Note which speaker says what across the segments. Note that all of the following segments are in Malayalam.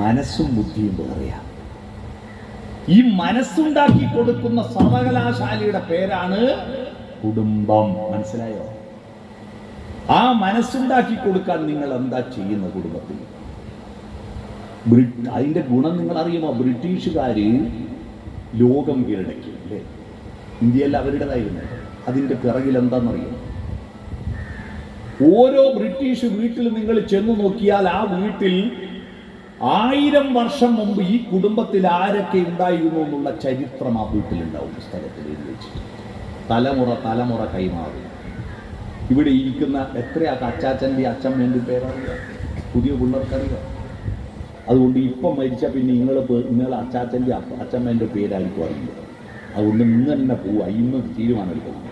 Speaker 1: മനസ്സും ബുദ്ധിയും വേറെയാ ഈ മനസ്സുണ്ടാക്കി കൊടുക്കുന്ന സർവകലാശാലയുടെ പേരാണ് കുടുംബം. മനസ്സിലായോ? ആ മനസ്സുണ്ടാക്കി കൊടുക്കാൻ നിങ്ങൾ എന്താ ചെയ്യുന്ന കുടുംബത്തിൽ? അതിന്റെ ഗുണം നിങ്ങൾ അറിയുമോ? ബ്രിട്ടീഷുകാര് ലോകം കീഴടക്കി അല്ലേ? ഇന്ത്യയിൽ അവരുടേതായിരുന്നു. അതിന്റെ പിറകിൽ എന്താണെന്നറിയോ ഓരോ ബ്രിട്ടീഷ് വീട്ടിൽ നിങ്ങൾ ചെന്ന് നോക്കിയാൽ ആ വീട്ടിൽ ആയിരം വർഷം മുമ്പ് ഈ കുടുംബത്തിൽ ആരൊക്കെ ഉണ്ടായിരുന്നു എന്നുള്ള ചരിത്രം ആ വീട്ടിലുണ്ടാവും പുസ്തകത്തിൽ തലമുറ തലമുറ കൈമാറും. ഇവിടെ ഇരിക്കുന്ന എത്രയാ അച്ചാച്ചന്റെ അച്ഛമ്മേന്റെ പേരറിയാം? പുതിയ പിള്ളേർക്കറിയാം? അതുകൊണ്ട് ഇപ്പം മരിച്ച പിന്നെ നിങ്ങൾ നിങ്ങൾ അച്ചാച്ചന്റെ അച്ഛമ്മേന്റെ പേരായിരിക്കും അറിയുക അതുകൊണ്ട് ഇന്ന് തന്നെ പോവുക ഇന്ന് തീരുമാനമെടുക്കണം.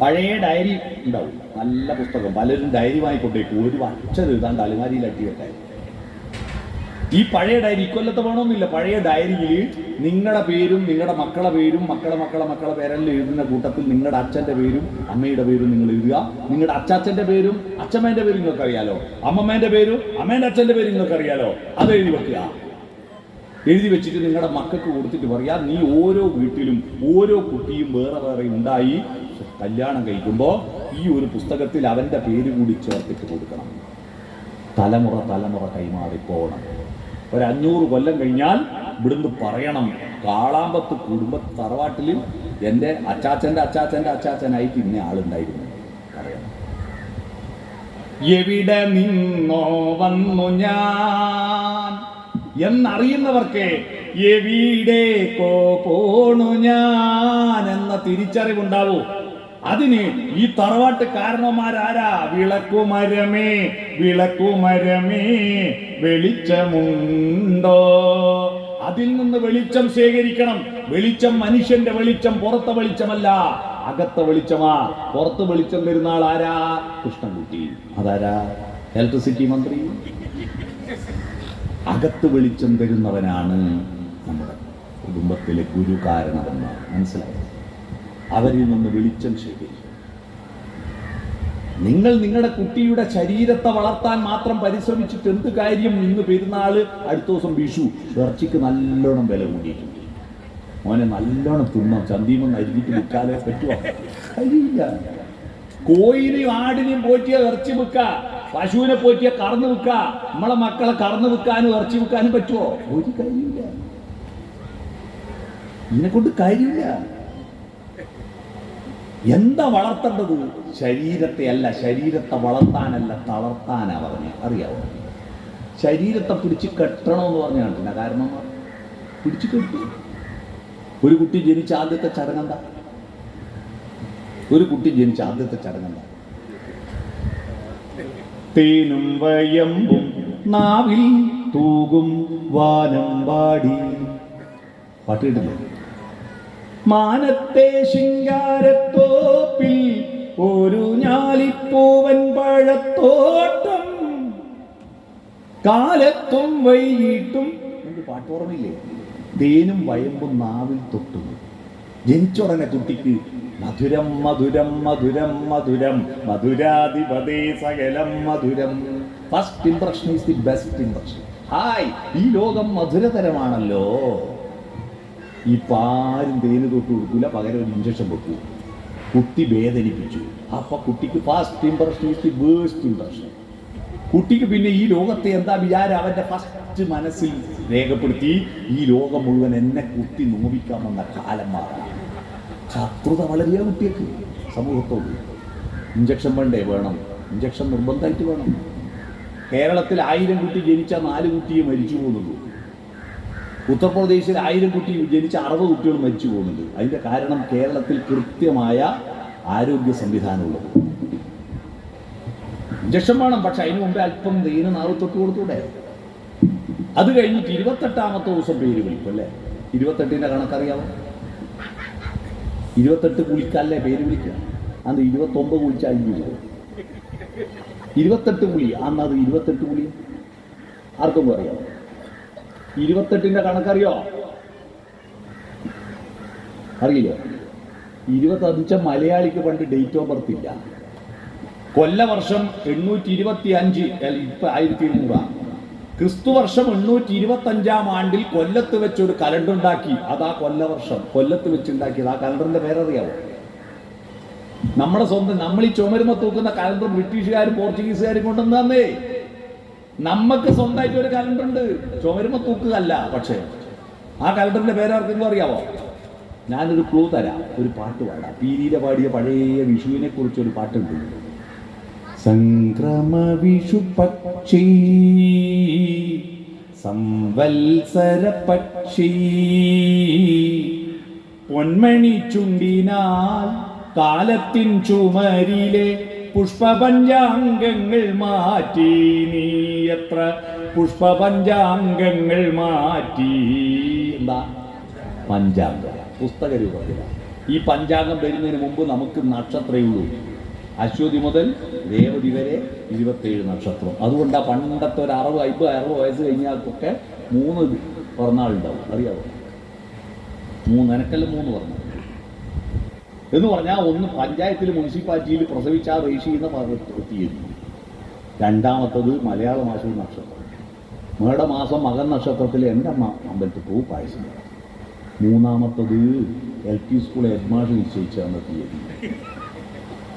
Speaker 1: പഴയ ഡയറി ഉണ്ടാവും. നല്ല പുസ്തകം. പലരും ഡയറി വാങ്ങിക്കൊണ്ടേക്കും ഒരു അക്ഷരം എഴുതാണ്ട് അലുമാരിയിൽ അട്ടി ഈ പഴയ ഡയറി ഇക്കൊല്ലത്തെ വേണമെന്നില്ല പഴയ ഡയറിയിൽ നിങ്ങളുടെ പേരും നിങ്ങളുടെ മക്കളെ പേരും മക്കളെ മക്കളെ മക്കളെ പേരെല്ലാം എഴുതുന്ന കൂട്ടത്തിൽ നിങ്ങളുടെ അച്ഛന്റെ പേരും അമ്മയുടെ പേരും നിങ്ങൾ എഴുതുക. നിങ്ങളുടെ അച്ചാച്ചന്റെ പേരും അച്ഛമ്മേന്റെ പേരും നിങ്ങൾക്ക് അറിയാലോ അമ്മമ്മേന്റെ പേരും അമ്മേന്റെ അച്ഛന്റെ പേരും നിങ്ങൾക്ക് അറിയാലോ അത് എഴുതി വെക്കുക. എഴുതി വെച്ചിട്ട് നിങ്ങളുടെ മക്കൾക്ക് കൊടുത്തിട്ട് പറയാ നീ ഓരോ വീട്ടിലും ഓരോ കുട്ടിയും വേറെ വേറെ ഉണ്ടായി. കല്യാണം കഴിക്കുമ്പോൾ ഈ ഒരു പുസ്തകത്തിൽ അവന്റെ പേര് കൂടി ചേർത്തിട്ട് കൊടുക്കണം. തലമുറ തലമുറ കൈമാറി പോകണം ഒരു അഞ്ഞൂറ് കൊല്ലം കഴിഞ്ഞാൽ ഇവിടുന്ന് പറയണം. കാളാമ്പത്ത് കുടുംബ തറവാട്ടിൽ എന്റെ അച്ചാച്ചന്റെ അച്ചാച്ചന്റെ അച്ചാച്ചനായിട്ട് ഇന്ന ആളുണ്ടായിരുന്നു. പറയണം. എവിടെ നിന്നോ വന്നു ഞാൻ എന്നറിയുന്നവർക്ക് എവിടേക്കോ പോണു ഞാൻ എന്ന തിരിച്ചറിവുണ്ടാവൂ. അതിന് ഈ തറവാട്ട് കാരണവന്മാരാരാ? വിളക്കുമരമേ വിളക്കുമരമേ വെളിച്ചമുണ്ടോ? അതിൽ നിന്ന് വെളിച്ചം ശേഖരിക്കണം. വെളിച്ചം മനുഷ്യന്റെ വെളിച്ചം പുറത്തെ വെളിച്ചമല്ല. അകത്തെ വെളിച്ചമാ. പുറത്ത് വെളിച്ചം തരുന്ന ആൾ ആരാ കൃഷ്ണൻകുട്ടി. അതാരാ? ഇലക്ട്രിസിറ്റി മന്ത്രി. അകത്ത് വെളിച്ചം തരുന്നവനാണ് നമ്മുടെ കുടുംബത്തിലെ ഗുരു കാരണമെന്ന് മനസ്സിലായത് അവരിൽ നിന്ന് വെളിച്ചം ശേഖരിക്കും. നിങ്ങൾ നിങ്ങളുടെ കുട്ടിയുടെ ശരീരത്തെ വളർത്താൻ മാത്രം പരിശ്രമിച്ചിട്ട് എന്ത് കാര്യം ഇന്ന് പെരുന്നാൾ അടുത്ത ദിവസം വിഷു? ഇറച്ചിക്ക് നല്ലോണം വില കൂടിയിട്ടുണ്ട്. മോനെ നല്ലോണം തിന്നാം. ചന്തീമെന്ന് അരിഞ്ഞിട്ട് വിൽക്കാതെ പറ്റുമോ കഴിയില്ല. കോയിനെയും ആടിനെയും പോറ്റിയ ഇറച്ചി വിൽക്ക. പശുവിനെ പോറ്റിയ കറന്നു വിൽക്ക. നമ്മളെ മക്കളെ കറന്നു വിൽക്കാനും ഇറച്ചി വിൽക്കാനും പറ്റുമോ ഒരു കാര്യമില്ല ഇതിനെ കൊണ്ട് കാര്യമില്ല എന്താ വളർത്തേണ്ടത്? ശരീരത്തെ അല്ല ശരീരത്തെ വളർത്താനല്ല തളർത്താനാ പറഞ്ഞ. അറിയാവോ? ശരീരത്തെ പിടിച്ച് കെട്ടണമെന്ന് പറഞ്ഞ കണ്ടില്ല കാരണം പിടിച്ചു കെട്ടി. ഒരു കുട്ടി ജനിച്ച ആദ്യത്തെ ചടങ്ങെന്താ ഒരു കുട്ടി ജനിച്ച ആദ്യത്തെ ചടങ്ങെന്താ തേനും വയമ്പും നാവിൽ തൂകും വാനം പാടി. പാട്ട് കേട്ടില്ലേ? മാനത്തെ ശിങ്കാരത്തോപ്പിൽ ഒരു ഞാലിപ്പൂവൻ പഴത്തോട്ടം. കാലത്തും വൈകിട്ടും എനിക്ക് പാട്ട് ഓർമ്മയില്ലേ തേനും വയമ്പും നാവിൽ തൊട്ടു ജനിച്ചുടനെ കുട്ടിക്ക് മധുരം മധുരം മധുരം മധുരം. മധുരാധിപതേ സകലം മധുരം. First impression is the best impression hi ഈ ലോകം മധുരതരമാണല്ലോ. ഇപ്പം പാരും തേന് തൊട്ട് കൊടുക്കില്ല പകരം ഒരു ഇഞ്ചക്ഷൻ വെക്കൂ കുട്ടി വേദനിപ്പിച്ചു. അപ്പം കുട്ടിക്ക് first impression is waste impression കുട്ടിക്ക് പിന്നെ ഈ ലോകത്തെ എന്താ വിചാരം? അവന്റെ ഫസ്റ്റ് മനസ്സിൽ രേഖപ്പെടുത്തി ഈ ലോകം മുഴുവൻ എന്നെ കുത്തി നോവിക്കാമെന്ന കാലം മാറാം. ശത്രുത വളരെയാ കുട്ടിയൊക്കെ സമൂഹത്തോട്. ഇഞ്ചക്ഷൻ വേണ്ടേ? വേണം. ഇഞ്ചക്ഷൻ നിർബന്ധമായിട്ട് വേണം. കേരളത്തിൽ ആയിരം കുട്ടി ജനിച്ച നാല് കുട്ടിയെ മരിച്ചു പോകുന്നുള്ളൂ. ഉത്തർപ്രദേശിൽ ആയിരം കുട്ടി ജനിച്ച അറുപത് കുട്ടികൾ മരിച്ചു പോകുന്നുണ്ട്. അതിന്റെ കാരണം കേരളത്തിൽ കൃത്യമായ ആരോഗ്യ സംവിധാനമുള്ളത് ഇഞ്ചക്ഷൻ വേണം പക്ഷെ അതിന് മുമ്പേ അല്പം നീന നാറു തൊട്ട് കൊടുത്തൂടെ അത് കഴിഞ്ഞിട്ട് ഇരുപത്തെട്ടാമത്തെ ദിവസം പേര് വിളിക്കും അല്ലേ? ഇരുപത്തെട്ടിന്റെ കണക്കറിയാമോ ഇരുപത്തെട്ട് കുളിക്കല്ലേ പേര് വിളിക്കുക? അന്ന് ഇരുപത്തൊമ്പത് കുളിച്ചാൽ അഴിഞ്ഞു ഇരുപത്തെട്ട് കുളി അന്ന് അത് ഇരുപത്തെട്ട് കുളി ആർക്കും അറിയാമോ ഇരുപത്തെട്ടിന്റെ കണക്കറിയോ? അറിയില്ല? ഇരുപത്തഞ്ച മലയാളിക്ക് പണ്ട് ഡേറ്റ് ഓഫ് ബർത്ത് ഇല്ല. കൊല്ലവർഷം എണ്ണൂറ്റി ഇരുപത്തി അഞ്ച് ഇപ്പൊ ആയിരത്തി എണ്ണൂറാണ് ക്രിസ്തു വർഷം എണ്ണൂറ്റി ഇരുപത്തി അഞ്ചാം ആണ്ടിൽ കൊല്ലത്ത് വെച്ച് ഒരു കലണ്ടർ ഉണ്ടാക്കി അതാ കൊല്ലവർഷം. കൊല്ലത്ത് വെച്ച് ഉണ്ടാക്കിയത് ആ കലണ്ടറിന്റെ പേരറിയാവോ? നമ്മുടെ സ്വന്തം നമ്മൾ ഈ ചുമരുമ തൂക്കുന്ന കലണ്ടർ ബ്രിട്ടീഷുകാരും പോർച്ചുഗീസുകാരും കൊണ്ടുവന്നേ നമുക്ക് സ്വന്തമായിട്ട് ഒരു കലണ്ടർ ഉണ്ട്. ചുമരുമ തൂക്കുകല്ല പക്ഷേ ആ കലണ്ടറിന്റെ പേരാർക്കെങ്കിലും അറിയാവോ? ഞാനൊരു ക്ലൂ തരാം. ഒരു പാട്ട് പാടാം. പീരീര പാടിയ പഴയ വിഷുവിനെ കുറിച്ച് ഒരു പാട്ടുണ്ട്. സംക്രമ വിഷു പക്ഷി സംവത്സര പക്ഷി പൊന്മണി ചുണ്ടിനാൽ കാലത്തിൻ ചുമരിലെ പുഷ്പപഞ്ചാംഗങ്ങൾ മാറ്റി നീ എത്ര പുഷ്പപഞ്ചാംഗങ്ങൾ മാറ്റി? എന്താ? പഞ്ചാംഗം. പുസ്തക രൂപത്തിലാണ് ഈ പഞ്ചാംഗം വരുന്നതിന് മുമ്പ് നമുക്ക് നക്ഷത്രമേ ഉള്ളൂ. അശ്വതി മുതൽ രേവതി വരെ ഇരുപത്തേഴ് നക്ഷത്രം. അതുകൊണ്ടാണ് പണ്ടത്തെ ഒരു അറുപത് അമ്പത് അറുപത് വയസ്സ് കഴിഞ്ഞാൽക്കൊക്കെ മൂന്ന് പിറന്നാളുണ്ടാവും. അറിയാവോ? മൂന്ന് എനക്കെല്ലാം മൂന്ന് പിറന്നാൾ എന്ന് പറഞ്ഞാൽ ഒന്ന് പഞ്ചായത്തിൽ മുനിസിപ്പാലിറ്റിയിൽ പ്രസവിച്ച ആ പ- തീയതി രണ്ടാമത്തത് മലയാള മാസം നക്ഷത്രം. മേടമാസം മകൻ നക്ഷത്രത്തിൽ എന്റെ അമ്മ അമ്പലത്തിൽ പോവും പായസം മൂന്നാമത്തത് എൽ പി സ്കൂൾ ഹെഡ്മാഷ് നിശ്ചയിച്ച അന്ന തീയതി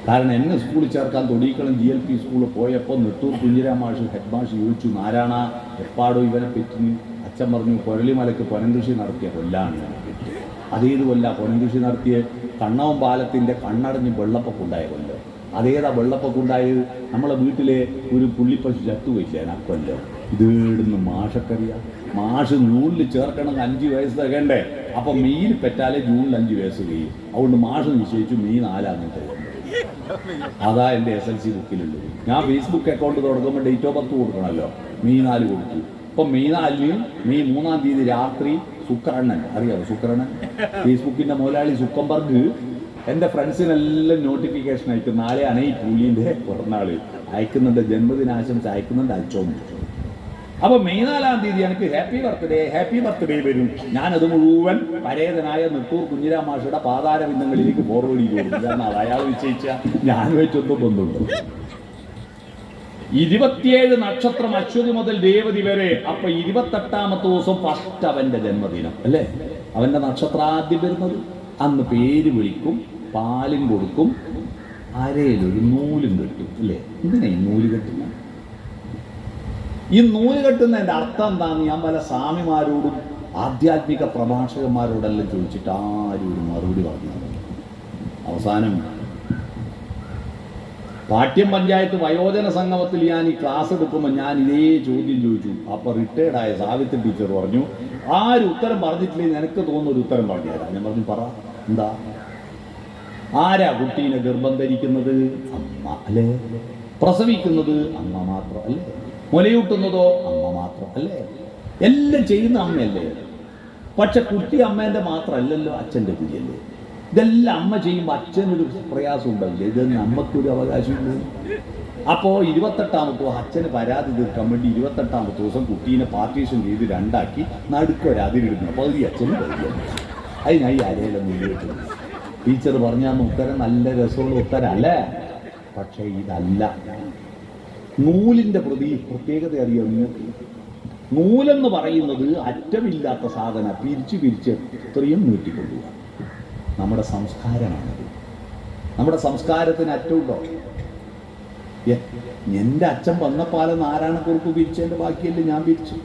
Speaker 1: കാരണം എന്നെ സ്കൂളിൽ ചേർക്കാൻ തൊടിയിക്കളം ജി എൽ പി സ്കൂളിൽ പോയപ്പോൾ നെട്ടൂർ കുഞ്ഞിരാമാഷ് ഹെഡ്മാഷ് ചോദിച്ചു നാരായണ എപ്പാടോ ഇവനെ പറ്റി? അച്ഛൻ പറഞ്ഞു കൊരളിമലക്ക് പൊനംകൃഷി നടത്തിയ കൊല്ലാണ്. അതേത് കൊല്ല പൊനംകൃഷി നടത്തിയ കണ്ണവം കണ്ണടഞ്ഞ് വെള്ളപ്പൊക്കം ഉണ്ടായ കൊല്ലം അതേതാ വെള്ളപ്പൊക്കം ഉണ്ടായത്? നമ്മളെ വീട്ടിലെ ഒരു പുള്ളിപ്പശു ചത്തുവയ്ക്കാൻ ആ കൊല്ലം. ഇതേടുന്ന് മാഷക്കറിയ. മാഷ് ജൂണിൽ ചേർക്കണമെങ്കിൽ അഞ്ച് വയസ്സ് തകണ്ടേ അപ്പം മീൻ പെറ്റാലേ ജൂണിൽ അഞ്ച് വയസ്സ് കഴിയും. അതുകൊണ്ട് മാഷ് നിശ്ചയിച്ചു മീൻ ആലാന്നിട്ട് അതാ എന്റെ എസ് എൽ സി ബുക്കിലുള്ളത്. ഞാൻ ഫേസ്ബുക്ക് അക്കൗണ്ട് തുടങ്ങുമ്പോൾ ഡേറ്റ് ഓഫ് ബർത്ത് കൊടുക്കണമല്ലോ മീനാല് നാല് കൊടുത്തു. അപ്പം മെയ് മീ മൂന്നാം തീയതി രാത്രി സുക്കറണ്ണൻ അറിയാമോ സുക്കറണ്ണൻ ഫേസ്ബുക്കിന്റെ മുതലാളി സുക്കംബർഗ്. എന്റെ ഫ്രണ്ട്സിനെല്ലാം നോട്ടിഫിക്കേഷൻ അയക്കും. നാളെയാണ് ഈ പുലിന്റെ പിറന്നാൾ അയക്കുന്നുണ്ട്. ജന്മദിനാശംസ അയക്കുന്നുണ്ട് അയച്ചോന്ന് അപ്പൊ മെയ് നാലാം തീയതി എനിക്ക് ഹാപ്പി ബർത്ത്ഡേ ഹാപ്പി ബർത്ത്ഡേ വരും. ഞാനത് മുഴുവൻ പരേതനായ നിക്കൂർ കുഞ്ഞിരാം മാഷയുടെ പാതാര ബിന്ദങ്ങളിലേക്ക് ഫോർവേഡ് ചെയ്തു അയാൾ നിശ്ചയിച്ച ഞാൻ വെച്ചൊന്നും ബന്ധമുണ്ട് ഇരുപത്തിയേഴ് നക്ഷത്രം അശ്വതി മുതൽ രേവതി വരെ. അപ്പൊ ഇരുപത്തെട്ടാമത്തെ ദിവസം ഫസ്റ്റ് അവന്റെ ജന്മദിനം അല്ലേ? അവന്റെ നക്ഷത്രം ആദ്യം വരുന്നത്. അന്ന് പേര് വിളിക്കും പാലും കൊടുക്കും അരയിലൊരു നൂലും കെട്ടും അല്ലേ? എന്തിനാ ഈ നൂൽ കെട്ടുന്ന? ഈ നൂൽ കെട്ടുന്നതിന്റെ അർത്ഥം എന്താണെന്ന് ഞാൻ പല സ്വാമിമാരോടും ആധ്യാത്മിക പ്രഭാഷകന്മാരോടെല്ലാം ചോദിച്ചിട്ട് ആരും ഒരു മറുപടി പറഞ്ഞു അവസാനം പാട്യം പഞ്ചായത്ത് വയോജന സംഗമത്തിൽ ഞാൻ ഈ ക്ലാസ് എടുക്കുമ്പോൾ ഞാൻ ഇതേ ചോദ്യം ചോദിച്ചു. അപ്പോൾ റിട്ടയർഡായ സാവിത്രി ടീച്ചർ പറഞ്ഞു ആരും ഉത്തരം പറഞ്ഞിട്ടില്ലെങ്കിൽ നിനക്ക് തോന്നുന്ന ഒരു ഉത്തരം പറഞ്ഞു തരാം ഞാൻ പറഞ്ഞു പറ എന്താ? ആരാ കുട്ടീനെ ഗർഭം ധരിക്കുന്നത് അമ്മ അല്ലേ? പ്രസവിക്കുന്നത് അമ്മ മാത്രം അല്ലേ? മുലയൂട്ടുന്നതോ അമ്മ മാത്രം അല്ലേ? എല്ലാം ചെയ്യുന്ന അമ്മയല്ലേ? പക്ഷെ കുട്ടി അമ്മേന്റെ മാത്രമല്ലല്ലോ അച്ഛന്റെ കുഞ്ഞല്ലേ? ഇതെല്ലാം അമ്മ ചെയ്യുമ്പോൾ അച്ഛനൊരു പ്രയാസം ഉണ്ടാവില്ല ഇത് നമുക്കൊരു അവകാശമുണ്ട്. അപ്പോൾ ഇരുപത്തെട്ടാമത്തെ അച്ഛന് പരാതി തീർക്കാൻ വേണ്ടി ഇരുപത്തെട്ടാമത്തെ ദിവസം കുട്ടീനെ പാർട്ടീഷൻ ചെയ്ത് രണ്ടാക്കി നടുക്കൊരു അതിരിടുന്നു പകുതി അച്ഛന്. അതിനായി അരയിലൊന്നും മുന്നോട്ട് ടീച്ചർ പറഞ്ഞാൽ അന്ന് ഉത്തരം നല്ല രസമുള്ള ഉത്തരം അല്ലേ പക്ഷേ ഇതല്ല. നൂലിന്റെ പ്രതി പ്രത്യേകത അറിയാം നിങ്ങൾക്ക്? നൂലെന്ന് പറയുന്നത് അറ്റമില്ലാത്ത സാധന. പിരിച്ച് പിരിച്ച് എത്രയും നീട്ടിക്കൊള്ളുക നമ്മുടെ സംസ്കാരമാണ് നമ്മുടെ സംസ്കാരത്തിന് അറ്റമുണ്ടോ എന്റെ അച്ഛൻ വന്നപ്പാല നാരായണക്കുറുപ്പ് വിരിച്ചതിന്റെ ബാക്കിയല്ലേ ഞാൻ വിരിച്ചു?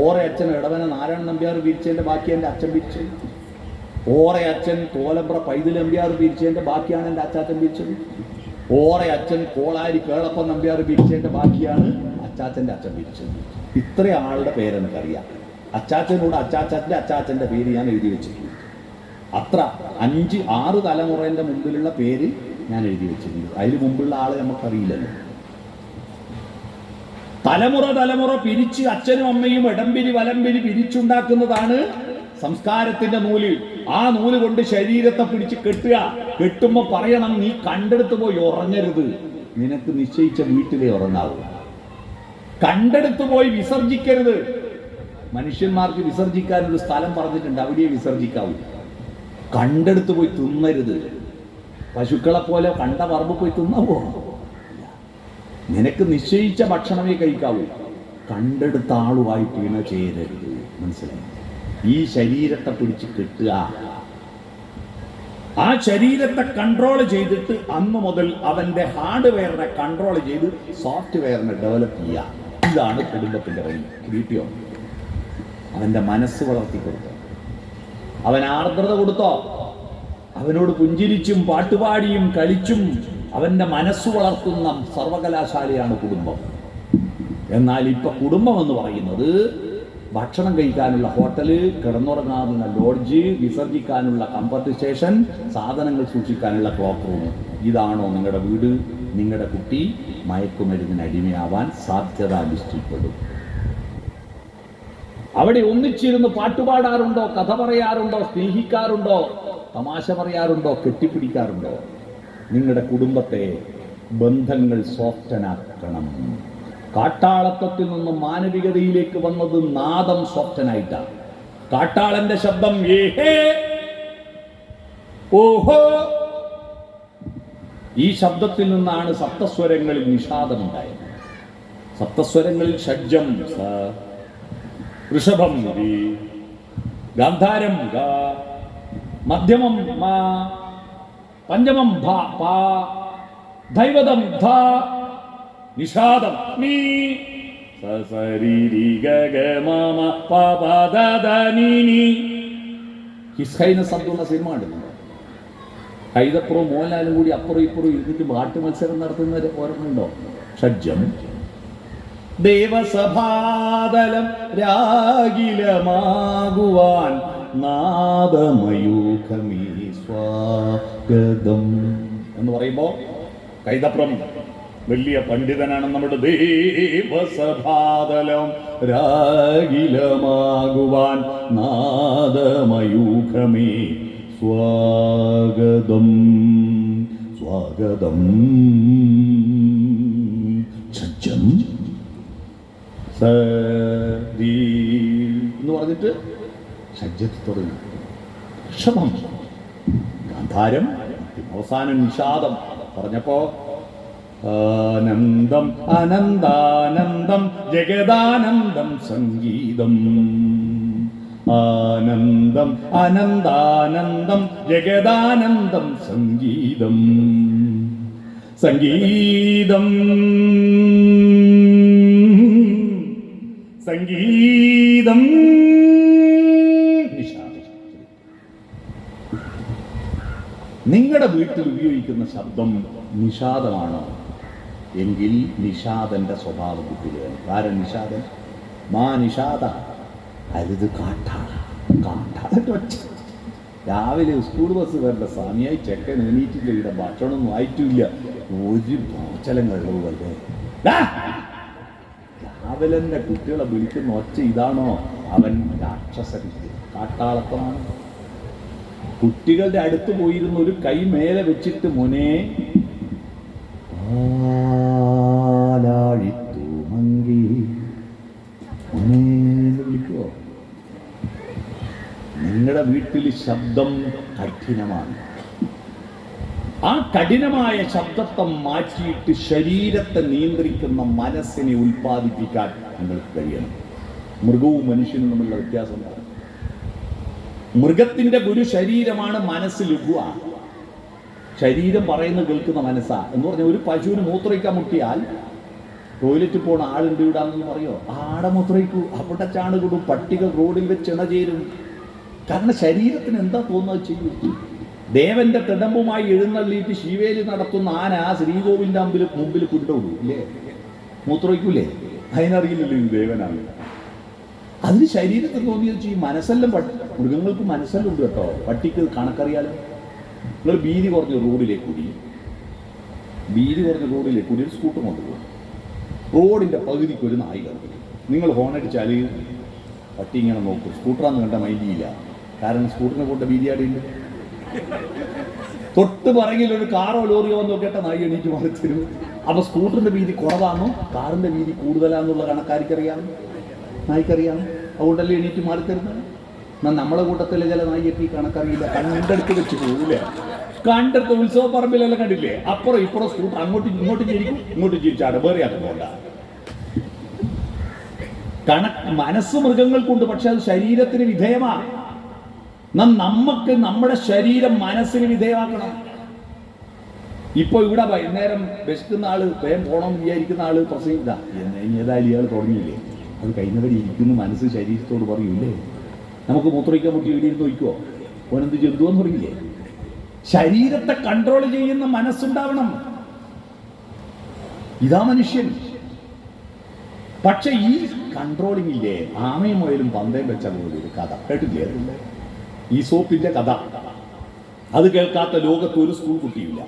Speaker 1: ഓറെ അച്ഛൻ ഇടവന നാരായണ നമ്പ്യാർ വിരിച്ചതിന്റെ ബാക്കി എന്റെ അച്ഛൻ വിരിച്ചു. ഓറെ അച്ഛൻ കോലമ്പ്ര പൈതൽ നമ്പ്യാർ വിരിച്ചതിന്റെ ബാക്കിയാണ് എന്റെ അച്ചാച്ചൻ വിരിച്ചത്. ഓറെ അച്ഛൻ കോളാരി കേളപ്പൻ നമ്പ്യാർ വിരിച്ചതിന്റെ ബാക്കിയാണ് അച്ചാച്ചന്റെ അച്ഛൻ വിരിച്ചത്. ഇത്ര ആളുടെ പേരെനിക്കറിയാം. അച്ചാച്ചനോട് അച്ചാച്ചന്റെ അച്ചാച്ചന്റെ പേര് ഞാൻ എഴുതി വെച്ചിട്ടുണ്ട്. അത്ര അഞ്ച് ആറ് തലമുറേന്റെ മുമ്പിലുള്ള പേര് ഞാൻ എഴുതി വെച്ചിട്ടുണ്ട്. അതിന് മുമ്പുള്ള ആൾ നമുക്കറിയില്ലല്ലോ. തലമുറ തലമുറ പിരിച്ച് അച്ഛനും അമ്മയും ഇടംപിരി വലംപിരി പിരിച്ചുണ്ടാക്കുന്നതാണ് സംസ്കാരത്തിന്റെ നൂൽ. ആ നൂൽ കൊണ്ട് ശരീരത്തെ പിടിച്ച് കെട്ടുക. കെട്ടുമ്പോ പറയണം നീ കണ്ടെടുത്ത് പോയി ഉറങ്ങരുത്. നിനക്ക് നിശ്ചയിച്ച വീട്ടിലേ ഉറങ്ങാവൂ. കണ്ടെടുത്ത് പോയി വിസർജിക്കരുത്. മനുഷ്യന്മാർക്ക് വിസർജിക്കാൻ ഒരു സ്ഥലം പറഞ്ഞിട്ടുണ്ട് അവിടെയേ വിസർജിക്കാവൂ. കണ്ടെടുത്ത് പോയി തിന്നരുത്. പശുക്കളെ പോലെ കണ്ട പറമ്പ് പോയി തിന്നാവോ നിനക്ക് നിശ്ചയിച്ച ഭക്ഷണമേ കഴിക്കാവൂ. കണ്ടെടുത്ത ആളുമായി ഇണ ചേരരുത്. മനസ്സിലായി? ഈ ശരീരത്തെ പിടിച്ച് കിട്ടുക. ആ ശരീരത്തെ കൺട്രോൾ ചെയ്തിട്ട് അന്ന് മുതൽ അവന്റെ ഹാർഡ്വെയറിനെ കൺട്രോൾ ചെയ്ത് സോഫ്റ്റ്വെയറിനെ ഡെവലപ്പ് ചെയ്യുക. ഇതാണ് കുടുംബത്തിന്റെ വഴി വീട്ടിയോ അവന്റെ മനസ്സ് വളർത്തി അവൻ ആർദ്രത കൊടുത്തോ? അവനോട് പുഞ്ചിരിച്ചും പാട്ടുപാടിയും കളിച്ചും അവന്റെ മനസ്സ് വളർത്തുന്ന സർവകലാശാലയാണ് കുടുംബം. എന്നാൽ ഇപ്പൊ കുടുംബം എന്ന് പറയുന്നത് ഭക്ഷണം കഴിക്കാനുള്ള ഹോട്ടൽ കിടന്നുറങ്ങാനുള്ള ലോഡ്ജ് വിസർജിക്കാനുള്ള കംഫർട്ട് സ്റ്റേഷൻ സാധനങ്ങൾ സൂക്ഷിക്കാനുള്ള ക്ലോക്ക് റൂം. ഇതാണോ നിങ്ങളുടെ വീട്? നിങ്ങളുടെ കുട്ടി മയക്കുമരുന്നിന് അടിമയാവാൻ സാധ്യത ലിസ്റ്റിൽപ്പെടും അവിടെ ഒന്നിച്ചിരുന്ന് പാട്ടുപാടാറുണ്ടോ കഥ പറയാറുണ്ടോ സ്നേഹിക്കാറുണ്ടോ തമാശ പറയാറുണ്ടോ കെട്ടിപ്പിടിക്കാറുണ്ടോ? നിങ്ങളുടെ കുടുംബത്തെ ബന്ധങ്ങൾ സോഫ്റ്റനാക്കണം കാട്ടാളത്വത്തിൽ നിന്നും മാനവികതയിലേക്ക് വന്നത് നാദം സോഫ്റ്റനായിട്ടാണ് കാട്ടാളന്റെ ശബ്ദം ഏഹേ ഓഹോ. ഈ ശബ്ദത്തിൽ നിന്നാണ് സപ്തസ്വരങ്ങളിൽ നിഷാദമുണ്ടായത്. സപ്തസ്വരങ്ങളിൽ ഷഡ്ജം സ ഋഷഭം വി. ഗാന്ധാരം ഗ. മധ്യമം മ. പഞ്ചമം ഭ പ. ദൈവതം ധ. നിഷാദം നീ ദ ദ നി നി. ഹിസ്ഹൈന സബ്ദുള്ള സിനിമ കണ്ടിട്ടുണ്ട്? കൈതപ്പുറവും മോഹൻലാലും കൂടി അപ്പുറം ഇപ്പുറം ഇരുന്നിട്ട് പാട്ട് മത്സരം നടത്തുന്നവരെ ഓർമ്മയുണ്ടോ ഷഡ്ജം. ദേവസഭാതലം രാഗിലമാകുവാൻ നാദമയൂഖമീ സ്വാഗതം എന്ന് പറയുമ്പോ കൈതപ്രം വലിയ പണ്ഡിതനാണ് നമ്മുടെ ദേവസഭാതലം രാഗിലമാകുവാൻ നാദമയൂഖമേ സ്വാഗതം. സ്വാഗതം ഛജ്ജം എന്ന് പറഞ്ഞിട്ട് ഷഡ്ജത്തിൽ തുടങ്ങി. ഋഷഭം ഗാന്ധാരം അവസാനം നിഷാദം പറഞ്ഞപ്പോ ആനന്ദം അനന്താനന്ദം ജഗദാനന്ദം സംഗീതം. ആനന്ദം അനന്താനന്ദം ജഗദാനന്ദം സംഗീതം. സംഗീതം. സംഗീതം. നിങ്ങളുടെ വീട്ടിൽ ഉപയോഗിക്കുന്ന ശബ്ദം നിഷാദമാണ്? എങ്കിൽ നിഷാദന്റെ സ്വഭാവം കുട്ടികളാണ് കാരണം നിഷാദൻ? മാ നിഷാദ. അരുത് കാട്ടാണ് കാട്ടാതെ രാവിലെ സ്കൂൾ ബസ് വരേണ്ട സ്വാമിയായി ചെക്കൻ എണീറ്റില്ല ഇവിടെ ഭക്ഷണമൊന്നും ആയിട്ടില്ല. ഒരു പോച്ചലം കഴിവുമല്ലേ രാവിലെ തന്നെ കുട്ടികളെ വിളിക്കുന്ന ഒച്ച ഇതാണോ? അവൻ രാക്ഷസൻ കാട്ടാളത്തമാണ് കുട്ടികളുടെ അടുത്ത് പോയിരുന്ന ഒരു കൈ മേലെ വെച്ചിട്ട് മുനെ നിങ്ങളുടെ വീട്ടിൽ ശബ്ദം കഠിനമാണ്. ആ കഠിനമായ ശബ്ദത്തെ മാറ്റിയിട്ട് ശരീരത്തെ നിയന്ത്രിക്കുന്ന മനസ്സിനെ ഉൽപ്പാദിപ്പിക്കാൻ നിങ്ങൾക്ക് കഴിയണം. മൃഗവും മനുഷ്യനും തമ്മിലുള്ള വ്യത്യാസം? മൃഗത്തിന്റെ ഗുരു ശരീരമാണ് മനസ്സ് ലഘുവാണ് ശരീരം പറയുന്ന കേൾക്കുന്ന മനസ്സാ. എന്ന് പറഞ്ഞാൽ ഒരു പശുവിന് മൂത്രയ്ക്കാൻ മുട്ടിയാൽ ടോയ്ലറ്റിൽ പോണ ആളുണ്ട് ഇടാന്ന് പറയോ? ആടെ മൂത്രയ്ക്കൂ. അവിടെ ചാണകിടും പട്ടികൾ റോഡിൽ വെച്ച് ഇണ ചേരും കാരണം ശരീരത്തിന് എന്താ തോന്നുന്നത്? ചെയ്യും. ദേവന്റെ തിടമ്പുമായി എഴുന്നള്ളിയിട്ട് ശിവേലി നടത്തുന്ന ആന ശ്രീകോവിലിന്റെ അമ്പിൽ മുമ്പിൽ കൊണ്ടുപോകും ഇല്ലേ? മൂത്രയ്ക്കൂലേ അതിനറിയില്ലല്ലോ ഇത് ദേവനാണ്. അതിന് ശരീരത്തിൽ തോന്നിയത് ഈ മനസ്സെല്ലാം മൃഗങ്ങൾക്ക് മനസ്സെല്ലാം ഉണ്ട് കേട്ടോ. പട്ടിക്ക് കണക്കറിയാലോ? നിങ്ങൾ ഭീതി കുറഞ്ഞ റോഡിലേക്ക് കൂടി ഭീതി കുറഞ്ഞ റോഡിലേക്ക് കൂടി ഒരു സ്കൂട്ടർ കൊണ്ടുപോകും റോഡിന്റെ പകുതിക്ക് ഒരു നായി കിടക്കും നിങ്ങൾ ഹോണടിച്ചാൽ പട്ടി ഇങ്ങനെ നോക്കും. സ്കൂട്ടറാന്ന് കണ്ട മൈൻഡ് ചെയ്യില്ല. കാരണം സ്കൂട്ടറിനെ കൊണ്ട് വീതിയാടിയുണ്ട് തൊട്ട് പറകിൽ ഒരു കാറോ ലോറിയോ വന്ന് കേട്ട നായി എണീറ്റ് മാറി അപ്പൊ സ്കൂട്ടറിന്റെ വീതി കുറവാണോ കാറിന്റെ വീതി കൂടുതലാന്നുള്ള കണക്കാർക്കറിയാം നായിക്കറിയാം. അതുകൊണ്ടല്ലേ എണീറ്റ് മാറി തരുന്നത്? എന്നാൽ നമ്മളെ കൂട്ടത്തിലെ ചില നായിക്ക് കണക്കറിയില്ല. കണ്ടെടുത്ത് വെച്ച് പോകില്ല കണ്ടെടുത്ത് ഉത്സവ പറമ്പിലെല്ലാം കണ്ടില്ലേ? അപ്പുറം ഇപ്പുറം സ്കൂട്ടർ അങ്ങോട്ടും ഇങ്ങോട്ടും ചിരിക്കും ഇങ്ങോട്ടും ചിരിച്ചാണ് വേറെ അതുകൊണ്ടാ കണക്ക് മനസ്സ് മൃഗങ്ങൾക്കുണ്ട് പക്ഷെ അത് ശരീരത്തിന് വിധേയമാണ്. നാം നമുക്ക് നമ്മുടെ ശരീരം മനസ്സിന് വിധേയമാക്കണം. ഇപ്പൊ ഇവിടെ വൈകുന്നേരം വിശക്കുന്ന ആൾ പോണം എന്ന് വിചാരിക്കുന്ന ആൾ പ്രസംഗിച്ച ഇനി ഏതായാലും ഇയാൾ തുടങ്ങിയില്ലേ? അത് കഴിഞ്ഞവരെ ഇരിക്കുന്നു മനസ്സ് ശരീരത്തോട് പറയൂല്ലേ? നമുക്ക് മൂത്രിക്കാൻ മുട്ടി വീടിയിൽ നോക്കുവോ ഓനെന്ത് ജന്തുവെന്ന് പറയില്ലേ? ശരീരത്തെ കൺട്രോൾ ചെയ്യുന്ന മനസ്സുണ്ടാവണം. ഇതാ മനുഷ്യൻ. പക്ഷെ ഈ കൺട്രോളിംഗ് ഇല്ലേ? ആമയും മുയലും പന്തയും വെച്ചാൽ ഒരു കഥ കേട്ടില്ലേ ഈ സോപ്പിന്റെ കഥ. അത് കേൾക്കാത്ത ലോകത്ത് ഒരു സ്കൂൾ കുട്ടിയില്ല.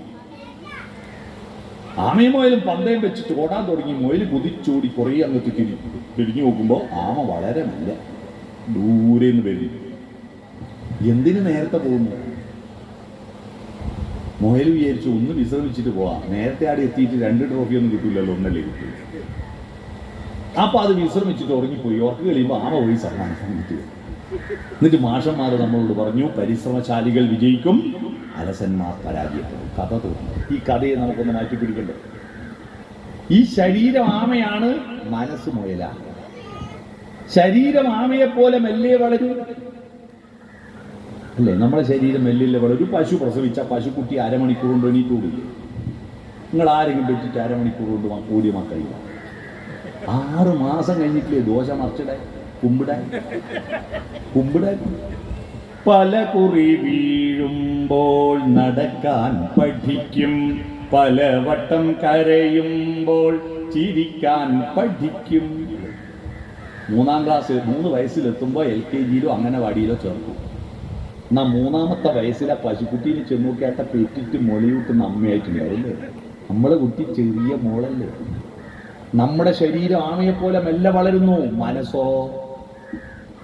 Speaker 1: ആമയും മുയലും പന്തയം വെച്ചിട്ട് ഓടാൻ തുടങ്ങി. മുയൽ കുതിച്ചോടി കുറേ അങ്ങോട്ട് തിരി തിരിഞ്ഞു നോക്കുമ്പോൾ ആമ വളരെ നല്ല ദൂരെ നിന്ന് വരും എന്തിനു നേരത്തെ പോകുന്നു? മുയൽ വിചാരിച്ചു ഒന്ന് വിശ്രമിച്ചിട്ട് പോവാം. നേരത്തെ ആടി എത്തിയിട്ട് രണ്ട് ട്രോഫി ഒന്നും കിട്ടില്ലല്ലോ ഒന്നല്ലേ കിട്ടൂ. അപ്പൊ അത് വിശ്രമിച്ചിട്ട് ഉറങ്ങിപ്പോയി. ഉറക്ക് കഴിയുമ്പോൾ ആമ പോയി സമ്മാനം കിട്ടി എന്നിട്ട് മാഷന്മാർ നമ്മളോട് പറഞ്ഞു പരിശ്രമശാലികൾ വിജയിക്കും അലസന്മാർ പരാജയപ്പെടും. കഥ തോന്നുന്നു. ഈ കഥയെ നമുക്കൊന്ന് മാറ്റി പിടിക്കണ്ടേ? ഈ ശരീരം ആമയാണ് മനസ്സ് മുയല. ശരീരം ആമയെ പോലെ മെല്ലെ വളരും. അല്ലേ? നമ്മുടെ ശരീരം മെല്ലില്ല വളരും. പശു പ്രസവിച്ച പശുക്കുട്ടി അരമണിക്കൂർ കൊണ്ട് എണീറ്റോടില്ലേ നിങ്ങൾ ആരെങ്കിലും വെച്ചിട്ട് അരമണിക്കൂർ കൊണ്ട് കൂടിയ മക്കളില്ല ആറ് മാസം കഴിഞ്ഞിട്ടില്ലേ ദോശ മറിച്ചിടാൻ? കുമ്പിടാൻ. കുമ്പിടാൻ. പല കുറി വീഴുമ്പോൾ നടക്കാൻ പഠിക്കും. പലവട്ടം കരയുമ്പോൾ ചിരിക്കാൻ പഠിക്കും. മൂന്നാം ക്ലാസ് മൂന്ന് വയസ്സിലെത്തുമ്പോൾ എൽ കെ ജിയിലോ അംഗനവാടിയിലോ ചേർക്കും. എന്നാ മൂന്നാമത്തെ വയസ്സിലെ പശുക്കുട്ടീനെ ചെന്നൂക്കേട്ട പെറ്റിട്ട് മൊളിയൂട്ടുന്ന അമ്മയായിട്ടുണ്ടാവില്ലേ നമ്മളെ കുട്ടി ചെറിയ മോളല്ലേ? നമ്മുടെ ശരീരം ആമയെപ്പോലെ പോലെ മെല്ലെ വളരുന്നു. മനസ്സോ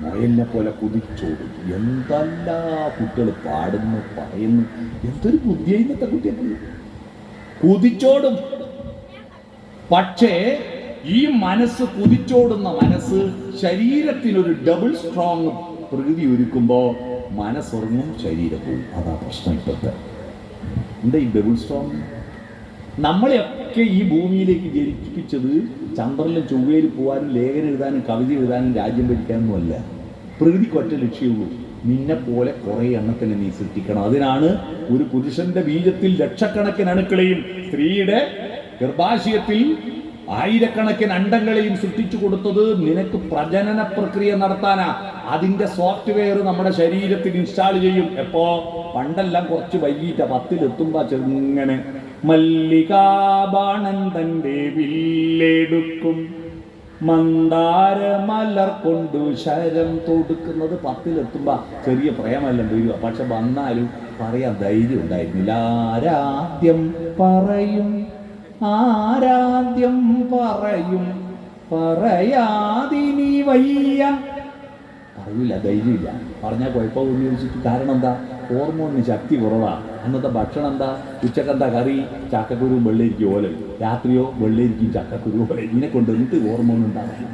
Speaker 1: മുയലിനെ പോലെ കുതിച്ചോടും. എന്തല്ല കുട്ടികൾ പാടുന്നു പറയുന്നു. എന്തൊരു ബുദ്ധിയാ ഇന്നത്തെ കുട്ടിയൊക്കെ കുതിച്ചോടും. പക്ഷേ ഈ മനസ്സ് കുതിച്ചോടുന്ന മനസ്സ് ശരീരത്തിനൊരു ഡബിൾ സ്ട്രോങ് പ്രകൃതി ഒരുക്കുമ്പോ മനസ്സുറങ്ങും ശരീരം പോവും അതാ പ്രശ്നം ഇപ്പോഴത്തെ എന്താ ഈ ഡബിൾ സ്ട്രോങ് നമ്മളെയൊക്കെ ഈ ഭൂമിയിലേക്ക് ജനിപ്പിച്ചത് ചന്ദ്രനിലും ചൊവ്വയിൽ പോകാനും ലേഖനം എഴുതാനും കവിത എഴുതാനും രാജ്യം ഭരിക്കാനൊന്നും അല്ല പ്രകൃതിക്ക് ഒറ്റ ലക്ഷ്യമുള്ളൂ നിന്നെ പോലെ കുറെ എണ്ണത്തിനെ നീ സൃഷ്ടിക്കണം. അതിനാണ് ഒരു പുരുഷന്റെ ബീജത്തിൽ ലക്ഷക്കണക്കിന് അണുക്കളെയും സ്ത്രീയുടെ ഗർഭാശയത്തിൽ ആയിരക്കണക്കിന് അണ്ടങ്ങളെയും സൃഷ്ടിച്ചു കൊടുത്തത് നിനക്ക് പ്രജനന പ്രക്രിയ നടത്താനാ. അതിന്റെ സോഫ്റ്റ്വെയർ നമ്മുടെ ശരീരത്തിൽ ഇൻസ്റ്റാൾ ചെയ്യും. എപ്പോ? പണ്ടെല്ലാം കുറച്ച് വൈകിട്ട്. പത്തിലെത്തുമ്പോ ചെറുങ്ങനെ മല്ലികാബാണൻ തന്റെ വില്ലെടുക്കും മന്ദാര മലർ കൊണ്ടു ശരം തൊടുക്കുന്നത് പത്തിലെത്തുമ്പോ ചെറിയ പ്രേമെല്ലാം വരിക. പക്ഷെ വന്നാലും പറയാൻ ധൈര്യം ഉണ്ടായിരുന്നില്ല. ആരാദ്യം പറയും ആരാദ്യം പറയും പറയാതിനി വയ്യ. പറയൂല ധൈര്യമില്ല. പറഞ്ഞാൽ കുഴപ്പമൊന്നും ചോദിച്ചിട്ട് കാരണം എന്താ? ഹോർമോണിന് ശക്തി കുറവാ. അന്നത്തെ ഭക്ഷണം എന്താ? ഉച്ചക്കെന്താ കറി? ചക്കക്കുരുവും വെള്ളരിക്കും ഓല രാത്രിയോ വെള്ളരിക്കും ചക്കക്കുരു ഓല ഇതിനെ കൊണ്ട് എന്നിട്ട് ഒന്നും ഉണ്ടാവില്ല.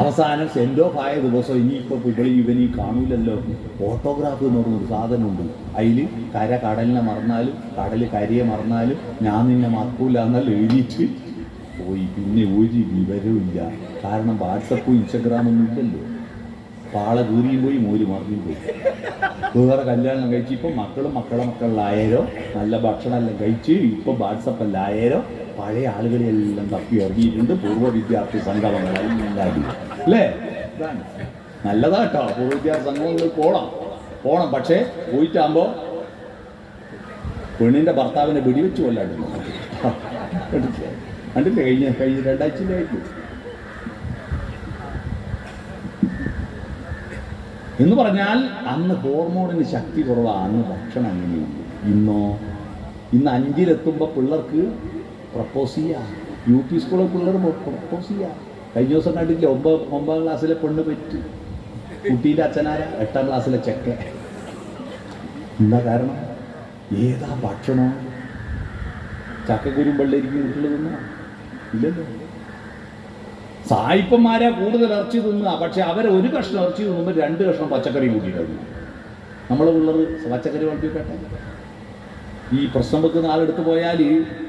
Speaker 1: അവസാനം സെൻഡ് ഓഫ് ആയ ദിവസം ഇനിയിപ്പോൾ ഇവിടെ ഇവനി കാണൂലല്ലോ. ഫോട്ടോഗ്രാഫ് എന്ന് പറഞ്ഞൊരു സാധനമുണ്ട്. അതിൽ കര കടലിനെ മറന്നാലും കടൽ കരയെ മറന്നാലും ഞാൻ നിന്നെ മറക്കൂല എന്നല്ല എഴുതിയിട്ട് പോയി. പിന്നെ ഒരു വിവരവും ഇല്ല. കാരണം വാട്സപ്പും ഇൻസ്റ്റഗ്രാമൊന്നും ഇല്ലല്ലോ. പാള കൂരിയും പോയി മോര് മറിഞ്ഞും പോയി. വേറെ കല്യാണം കഴിച്ച് ഇപ്പം മക്കളും മക്കളെ മക്കളിലായാലോ നല്ല ഭക്ഷണമെല്ലാം കഴിച്ച് ഇപ്പം വാട്സപ്പല്ലായാലോ പഴയ ആളുകളെല്ലാം തപ്പി ഇറങ്ങിയിട്ടുണ്ട്. പൂർവ വിദ്യാർത്ഥി സംഗമങ്ങളെല്ലാം അല്ലേ? ഇതാണ്. നല്ലതാ കേട്ടോ. പൂർവ വിദ്യാർത്ഥി സംഘങ്ങൾ പോണം. പോണം. പക്ഷേ പോയിട്ടാകുമ്പോൾ പെണ്ണിന്റെ ഭർത്താവിനെ വെടിവെച്ച് കൊല്ലാണ്ടിരുന്നു കണ്ടില്ലേ? കഴിഞ്ഞ കഴിഞ്ഞ രണ്ടാഴ്ചയിലായിട്ട്. എന്ന് പറഞ്ഞാൽ അന്ന് ഹോർമോണിന് ശക്തി കുറവാണ് അന്ന് ഭക്ഷണം അങ്ങനെയുണ്ട്. ഇന്നോ? ഇന്ന് അഞ്ചിലെത്തുമ്പോൾ പിള്ളേർക്ക് പ്രപ്പോസ് ചെയ്യാം. യു പി സ്കൂളിലെ പിള്ളേർ പ്രപ്പോസ് ചെയ്യാം. കഴിഞ്ഞ ദിവസം കണ്ടിട്ടില്ല ഒമ്പത് ഒമ്പതാം ക്ലാസ്സിലെ പെണ്ണ് പറ്റി. കുട്ടീന്റെ അച്ഛനാര? എട്ടാം ക്ലാസ്സിലെ ചെക്ക എന്താ കാരണം? ഏതാ ഭക്ഷണം? ചക്കക്കുരും വെള്ളരിക്കും കുട്ടികൾ തിന്നോ ഇല്ലല്ലോ. സായിപ്പന്മാരാ കൂടുതൽ ഇറച്ചി തിന്നുക പക്ഷെ അവർ ഒരു കഷ്ണം ഇറച്ചി തിന്നുമ്പോൾ രണ്ട് കഷ്ണം പച്ചക്കറി കൂട്ടിയിട്ടുണ്ട് നമ്മളെ പിള്ളേർ പച്ചക്കറി വളർത്തിക്കട്ടെ ഈ പ്രശ്നം വെക്കുന്ന ആളെടുത്ത് പോയാൽ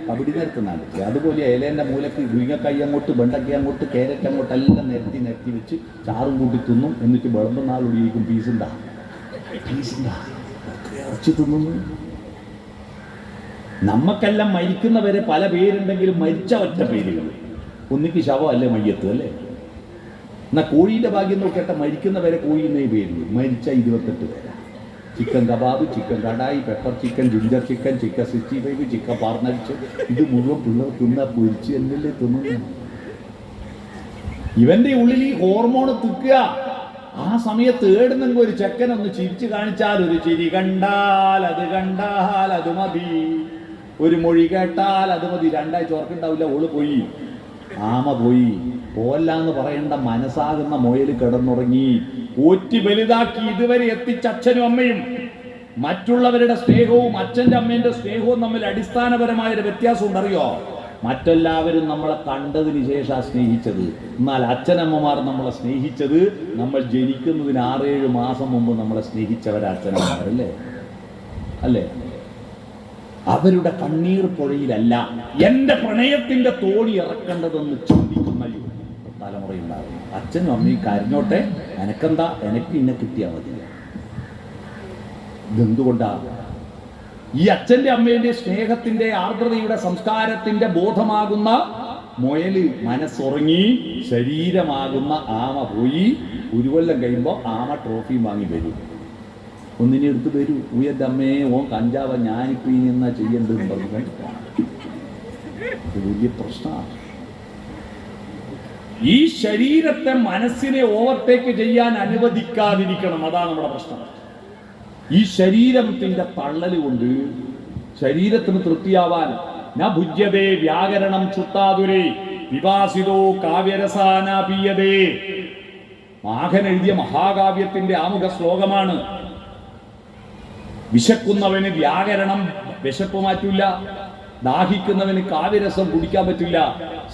Speaker 1: കബഡി നിരത്തുന്ന ആൾക്ക് അതുപോലെ ഇലേന്റെ മൂലക്ക് മുരിങ്ങക്കൈ അങ്ങോട്ട് വെണ്ടക്കൈ അങ്ങോട്ട് കേരറ്റ് അങ്ങോട്ട് എല്ലാം നിരത്തി നിരത്തി വെച്ച് ചാറും കൂട്ടി തിന്നും. എന്നിട്ട് വിളമ്പുന്ന ഉപയോഗിക്കും പീസുണ്ടാ പീസുണ്ടാ ഇറച്ചി തിന്നുന്നു. നമുക്കെല്ലാം മരിക്കുന്നവരെ പല പേരുണ്ടെങ്കിലും മരിച്ച ഒറ്റ പേരുകൾ. ഒന്നിക്ക് ശവം അല്ലേ മയ്യത്ത് അല്ലേ? എന്നാ കോഴിയുടെ ഭാഗ്യം നോക്കട്ടെ മരിക്കുന്നവരെ കോഴി എന്നേ പേരുള്ളൂ മരിച്ച ഇരുപത്തെട്ട് പേരാ. Chicken kebab chicken kadai pepper chicken ginger chicken chicken sixty five chicken പാർന്നടിച്ച് ഇത് മുഴുവൻ പിള്ളേർ തിന്ന പൊരിച്ച് എന്നല്ലേ തിന്നുന്നു? ഇവന്റെ ഉള്ളിൽ ഈ ഹോർമോൺ തിക്കുക. ആ സമയത്ത് ഏടുന്നെങ്കിൽ ഒരു ചെക്കൻ ഒന്ന് ചിരിച്ചു കാണിച്ചാൽ ഒരു ചിരി കണ്ടാൽ അത് കണ്ടാൽ അത് മതി. ഒരു മൊഴി കേട്ടാൽ അത് മതി. രണ്ടാഴ്ച ഓർക്കുണ്ടാവില്ല ഓൾ പോയി. ആമ പോയി പോല്ല എന്ന് പറയേണ്ട മനസ്സാകുന്ന മുയൽ കിടന്നുറങ്ങി. ഊറ്റി വലുതാക്കി ഇതുവരെ എത്തിച്ച അച്ഛനും അമ്മയും മറ്റുള്ളവരുടെ സ്നേഹവും അച്ഛന്റെ അമ്മേന്റെ സ്നേഹവും തമ്മിൽ അടിസ്ഥാനപരമായ ഒരു വ്യത്യാസം ഉണ്ടറിയോ? മറ്റെല്ലാവരും നമ്മളെ കണ്ടതിന് ശേഷം സ്നേഹിച്ചത്. എന്നാൽ അച്ഛനമ്മമാർ നമ്മളെ സ്നേഹിച്ചത് നമ്മൾ ജനിക്കുന്നതിന് ആറേഴ് മാസം മുമ്പ് നമ്മളെ സ്നേഹിച്ചവരാ അച്ഛനമ്മമാരല്ലേ? അല്ലേ? അവരുടെ കണ്ണീർ പുഴയിലല്ല. എന്റെ പ്രണയത്തിന്റെ തോണി ഇറക്കേണ്ടതെന്ന് ചിന്തിക്കുന്ന തലമുറയുണ്ടാകും. അച്ഛനും അമ്മയും കരഞ്ഞോട്ടെ. എനക്കെന്താ? എനിക്ക് ഇന്നെ കിട്ടിയാൽ മതി. ഇതെന്തുകൊണ്ടാ? ഈ അച്ഛന്റെ അമ്മയുടെ സ്നേഹത്തിന്റെ ആർദ്രതയുടെ സംസ്കാരത്തിന്റെ ബോധമാകുന്ന മുയൽ മനസ്സുറങ്ങി ശരീരമാകുന്ന ആമ പോയി. ഒരു കൊല്ലം കഴിയുമ്പോൾ ആമ ട്രോഫിയും വാങ്ങി വരും. ഒന്നിനെ എടുത്ത് വരൂ. അമ്മയെ ഓൻ കഞ്ചാവ ഞാനിപ്പോ ഇനി എന്നാ ചെയ്യേണ്ടത് പറഞ്ഞു വലിയ പ്രശ്നമാണ്. ഈ ശരീരത്തെ മനസ്സിനെ ഓവർടേക്ക് ചെയ്യാൻ അനുവദിക്കാതിരിക്കണം. അതാണ് നമ്മുടെ പ്രശ്നം. ഈ ശരീരത്തിന്റെ തള്ളൽ കൊണ്ട് ശരീരത്തിന് തൃപ്തിയാവാൻ ന ഭുജ്യതേ വ്യാകരണം ചുട്ടാതുരേ വിവാസിതോ കാവ്യരസാനാപീയതേ. മാഘൻ എഴുതിയ മഹാകാവ്യത്തിന്റെ ആമുഖ ശ്ലോകമാണ് വിശക്കുന്നവന് വ്യാകരണം വിശപ്പ് മാറ്റില്ല ദാഹിക്കുന്നവന് കാവ്യരസം കുടിക്കാൻ പറ്റില്ല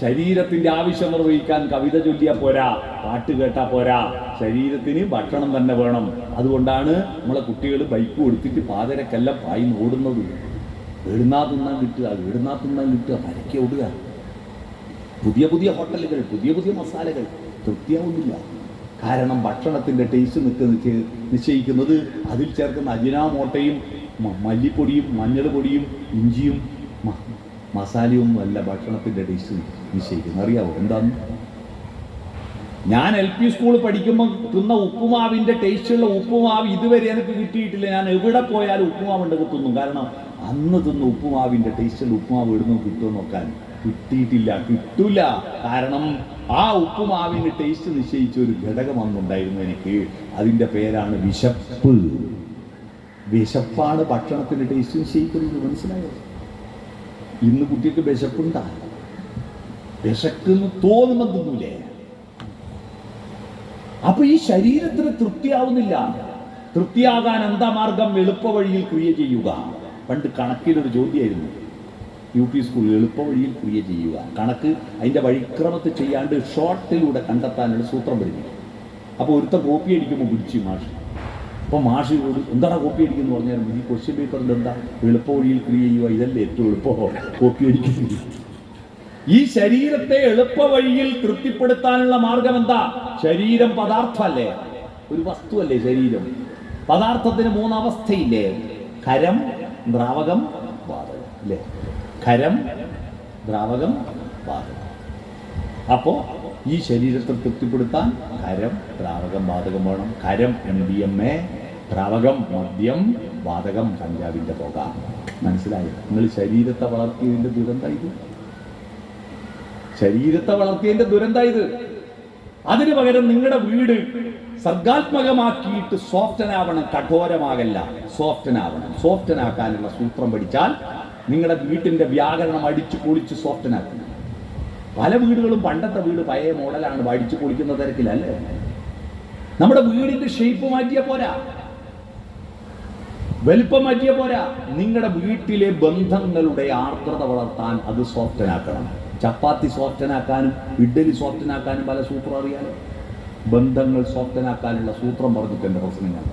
Speaker 1: ശരീരത്തിന്റെ ആവശ്യം നിർവഹിക്കാൻ കവിത ചൊല്ലിയാ പോരാ പാട്ട് കേട്ടാ പോരാ ശരീരത്തിന് ഭക്ഷണം തന്നെ വേണം. അതുകൊണ്ടാണ് നമ്മളെ കുട്ടികൾ ബൈക്ക് കൊടുത്തിട്ട് പാതരക്കെല്ലാം പായി ഓടുന്നത്. എഴുന്നാ തിന്നാൻ കിട്ടുക എഴുന്നാ തിന്നാൻ കിട്ടുക പരക്കെ ഓടുക. പുതിയ പുതിയ ഹോട്ടലുകൾ പുതിയ പുതിയ മസാലകൾ തൃപ്തിയാവുന്നില്ല. കാരണം ടേസ്റ്റ് നിൽക്കുന്ന നിശ്ചയിക്കുന്നത് അതിൽ ചേർക്കുന്ന അജിനാമോട്ടയും മല്ലിപ്പൊടിയും മഞ്ഞൾ പൊടിയും ഇഞ്ചിയും മസാലയും മസാലയൊന്നും അല്ല ഭക്ഷണത്തിന്റെ ടേസ്റ്റ് നിശ്ചയിക്കുന്നത് അറിയാവോ? എന്താന്ന്? ഞാൻ എൽ പി സ്കൂൾ പഠിക്കുമ്പോൾ തിന്ന ഉപ്പുമാവിന്റെ ടേസ്റ്റുള്ള ഉപ്പുമാവ് ഇതുവരെ എനിക്ക് കിട്ടിയിട്ടില്ല. ഞാൻ എവിടെ പോയാലും ഉപ്പുമാവ് ഉണ്ടെങ്കിൽ തിന്നും. കാരണം അന്ന് തിന്ന ഉപ്പുമാവിന്റെ ടേസ്റ്റുള്ള ഉപ്പുമാവ് ഇടുന്നു കിട്ടുമെന്ന് നോക്കാൻ കിട്ടിയിട്ടില്ല. കിട്ടില്ല കാരണം ആ ഉപ്പുമാവിന് ടേസ്റ്റ് നിശ്ചയിച്ച ഒരു ഘടകം അന്നുണ്ടായിരുന്നു എനിക്ക്. അതിന്റെ പേരാണ് വിശപ്പ്. വിശപ്പാണ് ഭക്ഷണത്തിന്റെ ടേസ്റ്റ് നിശ്ചയിക്കുന്നത് മനസ്സിലായോ? ഇന്ന് കുട്ടിക്ക് വിശപ്പുണ്ടാ. വിശക്കുന്നു തോന്നുമ്പോൾ തിന്നൂലേ? അപ്പൊ ഈ ശരീരത്തിന് തൃപ്തിയാവുന്നില്ല. തൃപ്തിയാകാൻ എന്താ മാർഗം? എളുപ്പ വഴിയിൽ ക്രിയ ചെയ്യുക. പണ്ട് കണക്കിലൊരു ചോദ്യമായിരുന്നു. യു പി സ്കൂൾ എളുപ്പവഴിയിൽ വഴിയിൽ ക്രിയ ചെയ്യുക. കണക്ക് അതിന്റെ വഴിക്രമത്തിൽ ചെയ്യാണ്ട് ഷോർട്ടിലൂടെ കണ്ടെത്താനുള്ള സൂത്രം പഠിപ്പിക്കും അപ്പോൾ ഒരുത്ത കോപ്പി അടിക്കുമ്പോൾ പിടിച്ചു മാഷ്. അപ്പോൾ മാഷ് ചോദി എന്താണ് കോപ്പി അടിക്കുന്നു പറഞ്ഞാൽ ഈ ക്വസ്റ്റ്യൻ പേപ്പറിൽ എന്താ? എളുപ്പവഴിയിൽ ക്രിയ ചെയ്യുക. ഇതല്ലേ ഏറ്റവും എളുപ്പമോ കോപ്പി അടിക്കുന്നത്. ഈ ശരീരത്തെ എളുപ്പവഴിയിൽ തൃപ്തിപ്പെടുത്താനുള്ള മാർഗം എന്താ ശരീരം പദാർത്ഥമല്ലേ? ഒരു വസ്തുവല്ലേ ശരീരം? പദാർത്ഥത്തിന് മൂന്നവസ്ഥയില്ലേ ഖരം ദ്രാവകം വാതകം. അല്ലേ? ഖരം ദ്രാവകം വാതകം. അപ്പോൾ ഈ ശരീരത്തെ തൃപ്തിപ്പെടുത്താൻ ഖരം ദ്രാവകം വാതകം വേണം. ഖരം എം ഡി എം എ ദ്രാവകം മദ്യം വാതകം കഞ്ചാവിന്റെ പുക. മനസ്സിലായി? നിങ്ങൾ ശരീരത്തെ വളർത്തിയതിന്റെ ദുരന്ത ഇത്. ശരീരത്തെ വളർത്തിയതിന്റെ ദുരന്ത ഇത്. അതിനു പകരം നിങ്ങളുടെ വീട് സർഗാത്മകമാക്കിയിട്ട് സോഫ്റ്റനാവണം കഠോരമാകല്ല. സോഫ്റ്റനാവണം. സോഫ്റ്റനാക്കാനുള്ള സൂത്രം പഠിച്ചാൽ നിങ്ങളുടെ വീട്ടിന്റെ വ്യാകരണം അടിച്ചു പൊളിച്ച് സോഫ്റ്റനാക്കും പല വീടുകളും പണ്ടത്തെ വീട് പഴയ മോഡലാണ് അടിച്ചു പൊളിക്കുന്ന തരത്തിലല്ലേ നമ്മുടെ വീടിന്റെ ഷേപ്പ് മാറ്റിയ പോരാ. വലിപ്പം മാറ്റിയ പോരാ. നിങ്ങളുടെ വീട്ടിലെ ബന്ധങ്ങളുടെ ആർദ്രത വളർത്താൻ അത് സോഫ്റ്റനാക്കണം ചപ്പാത്തി സോഫ്റ്റനാക്കാനും ഇഡ്ഡലി സോഫ്റ്റനാക്കാനും പല സൂത്രം അറിയാലോ? ബന്ധങ്ങൾ സോഫ്റ്റനാക്കാനുള്ള സൂത്രം പറഞ്ഞിട്ടുണ്ട് പ്രശ്നങ്ങൾ